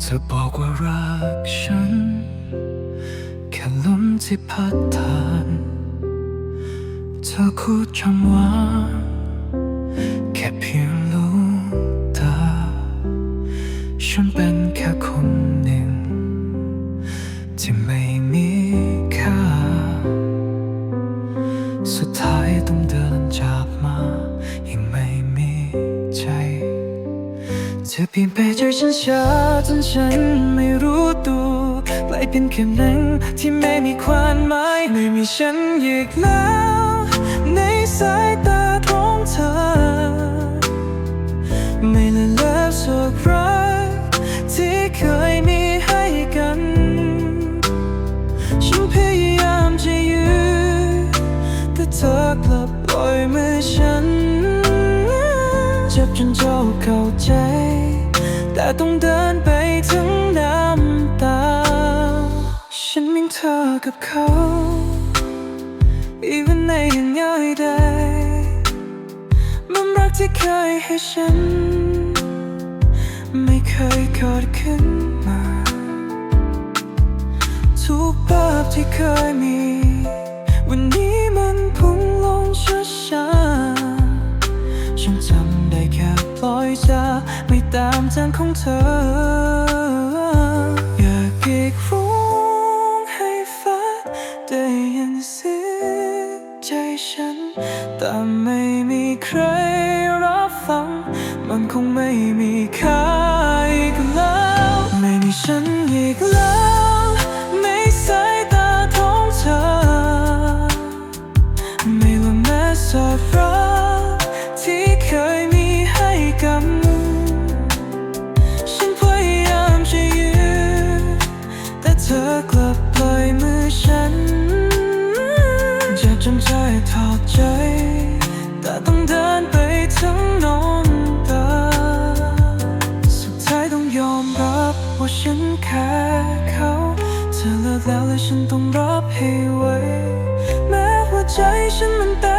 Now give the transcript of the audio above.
เธอบอกว่ารักฉัน แค่ลมที่พัดผ่าน เธอคูดคำว่าแค่เพียงลูกตา ฉันเป็นแค่คนหนึ่ง ที่ไม่มี ธอเปลี่ยนไปจากฉันช้าจนฉันไม่รู้ตัวกลายเป็นแค่หนังที่ไม่มีความหมายไม่มีฉันอีกแล้ว ในสายตาของเธอ ไม่ละเลิกสักรักที่เคยมีให้กัน ฉันพยายามจะยื้อแต่เธอกลับปล่อยมือฉัน เจ็บจนเจ้าเข้าใจ ต่ต้องเดินไปถึงน้ำตา ฉันมีเธอกับเขา even ในยังง่ายได้มันรักที่เคยให้ฉัน ไม่เคยเกิดขึ้นมา ทุกภาพที่เคยมี วันนี้ ตามทางของเธอ อยากเรียกร้องให้ฟ้าได้ยินเสียงใจฉัน แต่ไม่มีใครรับฟัง มันคงไม่มีค่า ปล่อยมือฉันจ็บจนใจถอดใจ แต่ต้องเดินไปทั้งน้ำตาสุดท้ายต้องยอมรับว่าฉันแค่เขาเธอเลิกแล้วและฉันต้องรับให้ไหวแม้ว่าใจฉันมันเต้